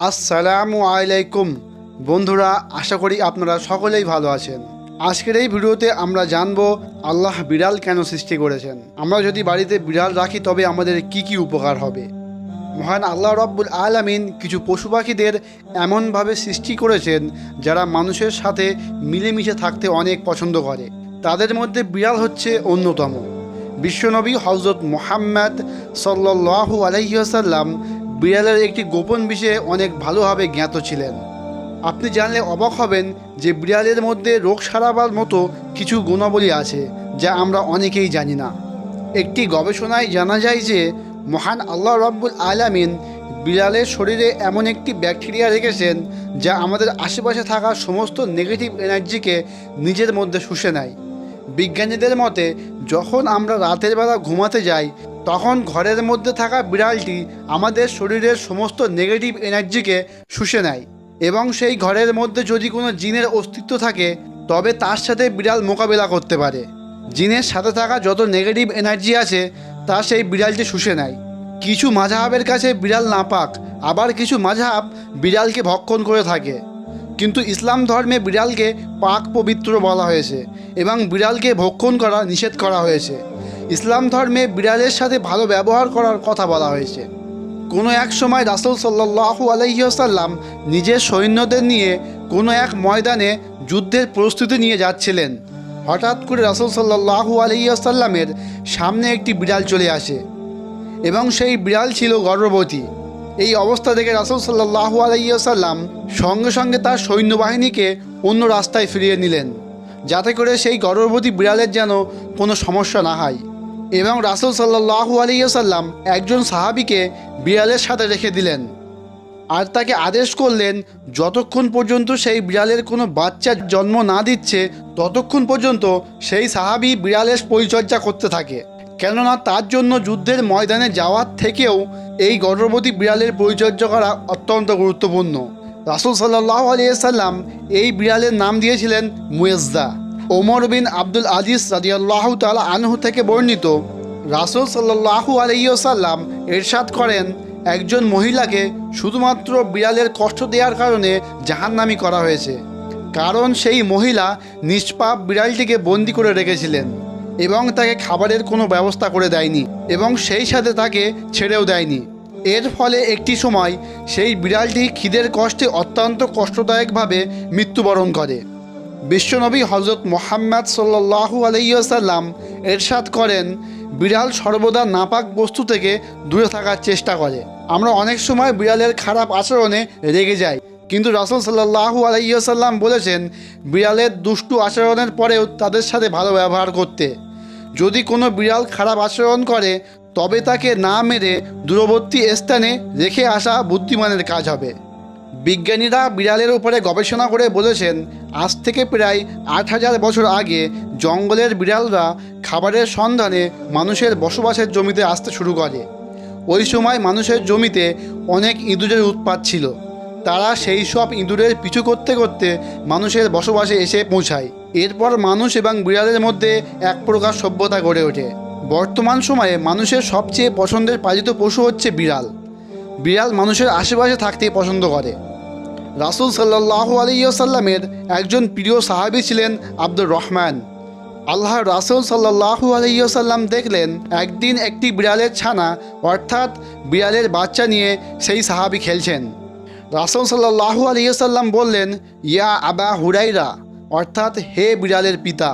আসসালামু আলাইকুম। বন্ধুরা, আশা করি আপনারা সকলেই ভালো আছেন। আজকের এই ভিডিওতে আমরা জানব আল্লাহ বিড়াল কেন সৃষ্টি করেছেন। আমরা যদি বাড়িতে বিড়াল রাখি, তবে আমাদের কি কি উপকার হবে? মহান আল্লাহ রব্বুল আলামিন কিছু পশু পাখিদের এমনভাবে সৃষ্টি করেছেন, যারা মানুষের সাথে মিলেমিশে থাকতে অনেক পছন্দ করে। তাদের মধ্যে বিড়াল হচ্ছে অন্যতম। বিশ্বনবী হজরত মোহাম্মদ সাল্লাহ আলহিহাসাল্লাম বিড়ালের একটি গোপন বিষয়ে অনেক ভালোভাবে জ্ঞাত ছিলেন। আপনি জানলে অবাক হবেন যে বিড়ালের মধ্যে রোগ সারাবার মতো কিছু গুণাবলী আছে, যা আমরা অনেকেই জানি না। একটি গবেষণায় জানা যায় যে, মহান আল্লাহ রব্বুল আলামিন বিড়ালের শরীরে এমন একটি ব্যাকটেরিয়া রেখেছেন, যা আমাদের আশেপাশে থাকা সমস্ত নেগেটিভ এনার্জিকে নিজের মধ্যে শুষে নেয়। বিজ্ঞানীদের মতে, যখন আমরা রাতের বেলা ঘুমাতে যাই তখন ঘরের মধ্যে থাকা বিড়ালটি আমাদের শরীরের সমস্ত নেগেটিভ এনার্জিকে শুষে নেয় এবং সেই ঘরের মধ্যে যদি কোনো জিনের অস্তিত্ব থাকে, তবে তার সাথে বিড়াল মোকাবেলা করতে পারে। জিনের সাথে থাকা যত নেগেটিভ এনার্জি আছে, তা সেই বিড়ালটি শুষে নেয়। কিছু মাঝহাবের কাছে বিড়াল না পাক, আবার কিছু মাঝহাব বিড়ালকে ভক্ষণ করে থাকে। কিন্তু ইসলাম ধর্মে বিড়ালকে পাক পবিত্র বলা হয়েছে এবং বিড়ালকে ভক্ষণ করা নিষেধ করা হয়েছে। ইসলাম ধর্মে বিড়ালের সাথে ভালো ব্যবহার করার কথা বলা হয়েছে। কোনো এক সময় রাসুল সাল্লাহু আলহিহাসাল্লাম নিজের সৈন্যদের নিয়ে কোনো এক ময়দানে যুদ্ধের প্রস্তুতি নিয়ে যাচ্ছিলেন। হঠাৎ করে রাসুল সাল্লাহু আলহিহাসাল্লামের সামনে একটি বিড়াল চলে আসে এবং সেই বিড়াল ছিল গর্ভবতী। এই অবস্থা দেখে রাসুল সাল্লাহু আলাইসাল্লাম সঙ্গে সঙ্গে তার সৈন্যবাহিনীকে অন্য রাস্তায় ফিরিয়ে নিলেন, যাতে করে সেই গর্ভবতী বিড়ালের যেন কোনো সমস্যা না হয়। এবং রাসুল সাল্লাহু আলাইসাল্লাম একজন সাহাবিকে বিড়ালের সাথে রেখে দিলেন। আর তাকে আদেশ করলেন, যতক্ষণ পর্যন্ত সেই বিড়ালের কোনো বাচ্চার জন্ম না দিচ্ছে, ততক্ষণ পর্যন্ত সেই সাহাবি বিড়ালের পরিচর্যা করতে থাকে। কেননা তার জন্য যুদ্ধের ময়দানে যাওয়ার থেকেও এই গর্ভবতী বিড়ালের পরিচর্যা করা অত্যন্ত গুরুত্বপূর্ণ। রাসুল সাল্লাহ আলিয়াল্লাম এই বিড়ালের নাম দিয়েছিলেন মুয়েজদা ওমর বিন আব্দুল আজিজ রাজিয়াল্লাহ তালা আনহু থেকে বর্ণিত, রাসুল সাল্লাহু আলাইসাল্লাম এরশাদ করেন, একজন মহিলাকে শুধুমাত্র বিড়ালের কষ্ট দেওয়ার কারণে জাহান্নামি করা হয়েছে। কারণ সেই মহিলা নিষ্পাপ বিড়ালটিকে বন্দি করে রেখেছিলেন এবং তাকে খাবারের কোনো ব্যবস্থা করে দেয়নি এবং সেই সাথে তাকে ছেড়েও দেয়নি। এর ফলে একটি সময় সেই বিড়ালটি খিদের কষ্টে অত্যন্ত কষ্টদায়কভাবে মৃত্যুবরণ করে। বিশ্বনবী হজরত মোহাম্মদ সাল্লাহু আলাইসাল্লাম এরশাদ করেন, বিড়াল সর্বদা নাপাক বস্তু থেকে দূরে থাকার চেষ্টা করে। আমরা অনেক সময় বিড়ালের খারাপ আচরণে রেগে যাই, কিন্তু রাসুল সাল্লাহু আলাইসাল্লাম বলেছেন, বিড়ালের দুষ্টু আচরণের পরেও তাদের সাথে ভালো ব্যবহার করতে। যদি কোনো বিড়াল খারাপ আচরণ করে, তবে তাকে না মেরে দূরবর্তী স্থানে রেখে আসা বুদ্ধিমানের কাজ হবে। বিজ্ঞানীরা বিড়ালের উপরে গবেষণা করে বলেছেন, আজ থেকে প্রায় আট হাজার বছর আগে জঙ্গলের বিড়ালরা খাবারের সন্ধানে মানুষের বসবাসের জমিতে আসতে শুরু করে। ওই সময় মানুষের জমিতে অনেক ইঁদুরের উৎপাত ছিল। তারা সেই সব ইঁদুরের পিছু করতে করতে মানুষের বসবাসে এসে পৌঁছায়। এরপর মানুষ এবং বিড়ালের মধ্যে এক প্রকার সভ্যতা গড়ে ওঠে। বর্তমান সময়ে মানুষের সবচেয়ে পছন্দের পালিত পশু হচ্ছে বিড়াল। বিড়াল মানুষের আশেপাশে থাকতেই পছন্দ করে। রাসুল সাল্লাহ আলাইসাল্লামের একজন প্রিয় সাহাবি ছিলেন আব্দুর রহমান। আল্লাহ রাসুল সাল্লাহু আলাইসাল্লাম দেখলেন একদিন একটি বিড়ালের ছানা, অর্থাৎ বিড়ালের বাচ্চা নিয়ে সেই সাহাবি খেলছেন। রাসুল সাল্লাহু আলিয়াল্লাম বললেন, ইয়া আবা হুরাইরা অর্থাৎ হে বিড়ালের পিতা।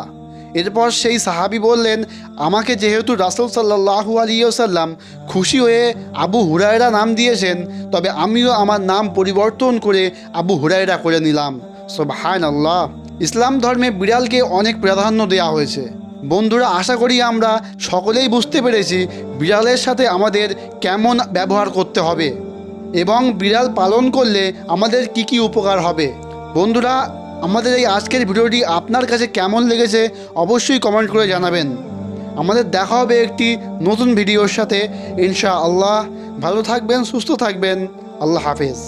এরপর সেই সাহাবি বললেন, আমাকে যেহেতু রাসুল সাল্লাহু আলিয়াল্লাম খুশি হয়ে আবু হুরায়রা নাম দিয়েছেন, তবে আমিও আমার নাম পরিবর্তন করে আবু হুরায়রা করে নিলাম। সোবাহান আল্লাহ ইসলাম ধর্মে বিড়ালকে অনেক প্রাধান্য দেওয়া হয়েছে। বন্ধুরা, আশা করি আমরা সকলেই বুঝতে পেরেছি বিড়ালের সাথে আমাদের কেমন ব্যবহার করতে হবে এবং বিড়াল পালন করলে আমাদের কি কি উপকার হবে। বন্ধুরা আমাদের এই আজকের ভিডিওটি আপনার কাছে কেমন লেগেছে অবশ্যই কমেন্ট করে জানাবেন। আমাদের দেখা হবে একটি নতুন ভিডিওর সাথে। ইনশা আল্লাহ ভালো থাকবেন, সুস্থ থাকবেন। আল্লাহ হাফেজ।